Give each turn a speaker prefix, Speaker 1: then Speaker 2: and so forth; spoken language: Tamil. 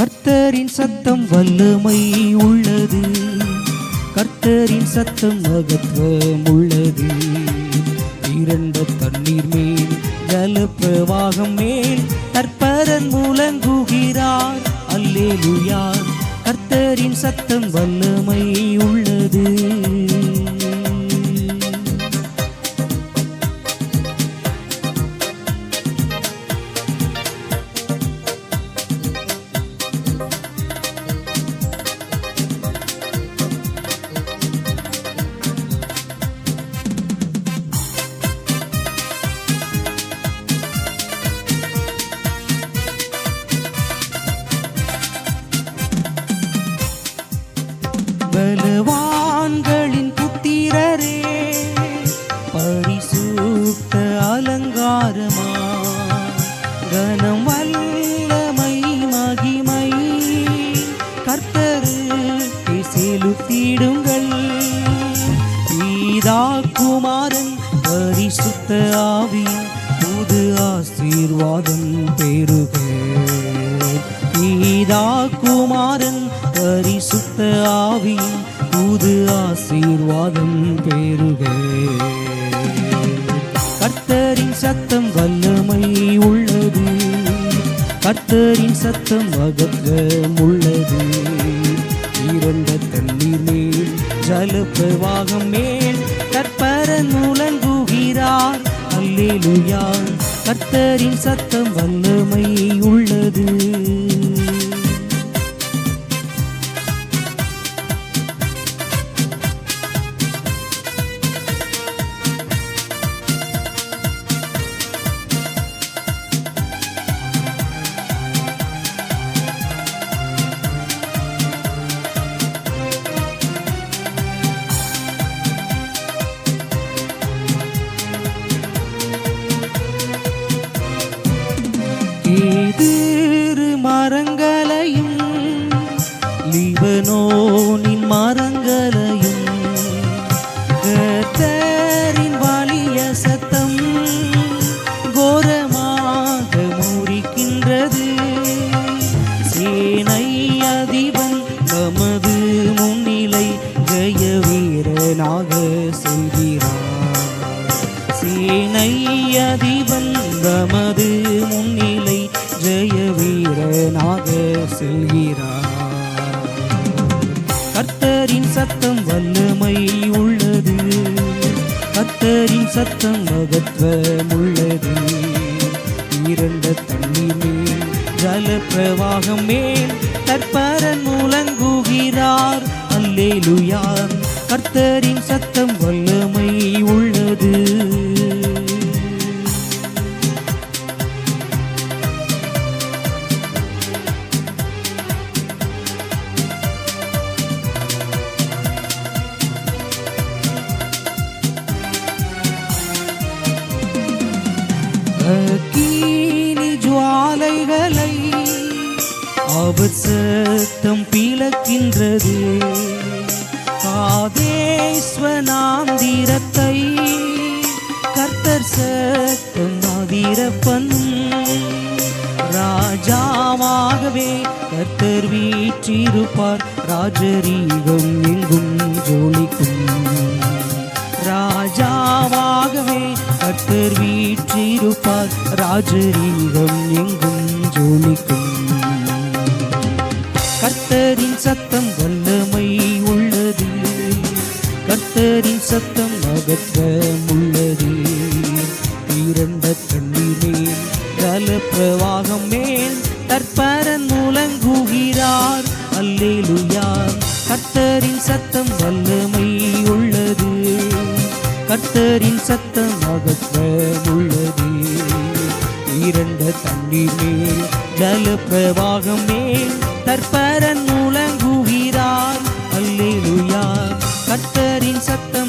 Speaker 1: கர்த்தரின் சத்தம் வல்லமை உள்ளது. கர்த்தரின் சத்தம் மகத்துவம் உள்ளது. இரண்ட தண்ணீர் மேல் ஜல பிரவாகம் மேல் தற்பரன் மூலங்குகிறார் அல்லேலுயார் கர்த்தரின் சத்தம் வல்லமை உள்ளது. அலங்காரமா கனம் வல்லமை மகிமை கர்த்தருக்கு செலுத்திடுங்கள். பீதா குமாரன் பரிசுத்த ஆவி புது ஆசீர்வாதம் பெறுக பீதா குமாரன் பரிசுத்த ஆவி புது ஆசீர்வாதம் பெறுக கர்த்தரின் சத்தம் கர்த்தரின் சத்தம் மகத்துவம் உள்ளது இரண்ட தண்ணீர் மேல் ஜல பிரவாகம் மேல் கற்பர நூலங்குகிறார் அல்லேலுயா கர்த்தரின் சத்தம் வல்லமை உள்ளது. லீபனோனின் மரங்களையும் கத்தரின் வாலிய சத்தம் கோரமாக முறிக்கின்றது. சேனை அதிபன் தமது முன்னிலை ஜெய வீரனாக செல்கிறார். சேனை அதிபன் தமது முன்னிலை ஜெய வீரனாக செல்கிறார். கர்த்தரின் சத்தம் வல்லமை உள்ளது. கர்த்தரின் சத்தம் மகத்துவம் உள்ளது. இரண்ட தண்ணீர் மேல் ஜல பிரவாகம் மேல் கற்பரன் மூலங்குகிறார் அல்லேலுயார் கர்த்தரின் சத்தம் அக்கினி ஜுவாலைகளை அவர் சத்தம் பிளக்கின்றது. ஆதேஸ்வனாந்திரத்தை கர்த்தர் சத்தம் அதிரப்பன் ராஜாவாகவே கர்த்தர் வீற்றிருப்பார். ராஜரீகம் எங்கும் ஜோலிக்கும். ராஜாவா கர்த்தர் வீற்றிருப்பார். ராஜரீகம் எங்கும் ஜோலிக்கும். கர்த்தரின் சத்தம் வல்லமை உள்ளது. கர்த்தரின் சத்தம் மகத்துவம் உள்ளது. இரண்ட கண்ணிலே மேல் ஜல பிரவாகம் மேல் தற்பரன் முழங்குகிறார். அல்லேலுயா. கர்த்தரின் சத்தம் வல்லமை உள்ளது. கர்த்தரின் சத்தம் மகத்துவம் உள்ளது இரண்ட தண்ணீர் மேல் ஜல பிரவாகம் மேல் தற்பரன் மூலங்குகிறார் அல்லேலுயா கத்தரின் சத்த